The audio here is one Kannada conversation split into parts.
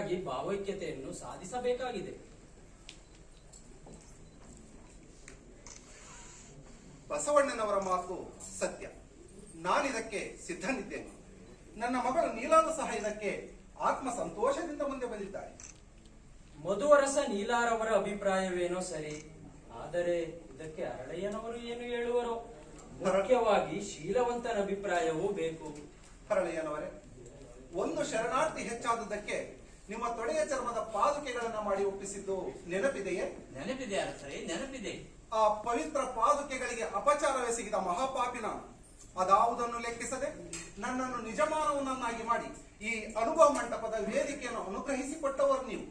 ಗುರಿಯನ್ನು ಸಾಧಿಸಬೇಕಾಗಿದೆ. ಬಸವಣ್ಣನವರ ಮಾತು ಸತ್ಯ. ನಾನಿದಕ್ಕೆ ಸಿದ್ಧನಿದ್ದೇನೆ. ನನ್ನ ಮಗಳು ನೀಲಾಲು ಸಹ ಇದಕ್ಕೆ ಆತ್ಮ ಸಂತೋಷದಿಂದ ಮುಂದೆ ಬಂದಿದ್ದಾಳೆ. ಮಧುವರಸ ನೀಲಾರವರ ಅಭಿಪ್ರಾಯವೇನೋ ಸರಿ ಆದರೆ ಇದಕ್ಕೆ ಅರಳಯ್ಯನವರು ಏನು ಹೇಳುವರು? ಮುಖ್ಯವಾಗಿ ಶೀಲವಂತನ ಅಭಿಪ್ರಾಯವೂ ಬೇಕು. ಅರಳಯ್ಯನವರೇ ಒಂದು ಶರಣಾರ್ಥಿ ಹೆಚ್ಚಾದುದಕ್ಕೆ ನಿಮ್ಮ ತೊಡೆಯ ಚರ್ಮದ ಪಾದುಕೆಗಳನ್ನ ಮಾಡಿ ಒಪ್ಪಿಸಿದ್ದು ನೆನಪಿದೆಯೇ? ನೆನಪಿದೆ ಅರಸರೇ ನೆನಪಿದೆ. ಆ ಪವಿತ್ರ ಪಾದುಕೆಗಳಿಗೆ ಅಪಚಾರವೆಸಗಿದ ಮಹಾಪಾಪಿ ನಾನು. ಅದಾವುದನ್ನು ಲೆಕ್ಕಿಸದೆ ನನ್ನನ್ನು ನಿಜಮಾನವನನ್ನಾಗಿ ಮಾಡಿ ಈ ಅನುಭವ ಮಂಟಪದ ವೇದಿಕೆಯನ್ನು ಅನುಗ್ರಹಿಸಿಕೊಟ್ಟವರು ನೀವು.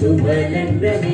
ಶುಭ ಲಗ್ನವೇ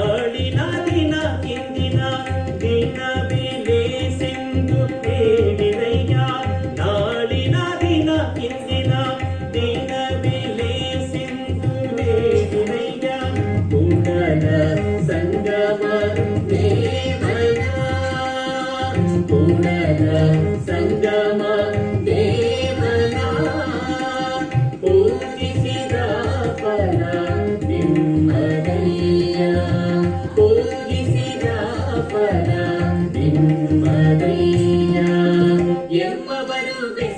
ఆడిన దిన కిందిన దిన విలేసిందు దేవి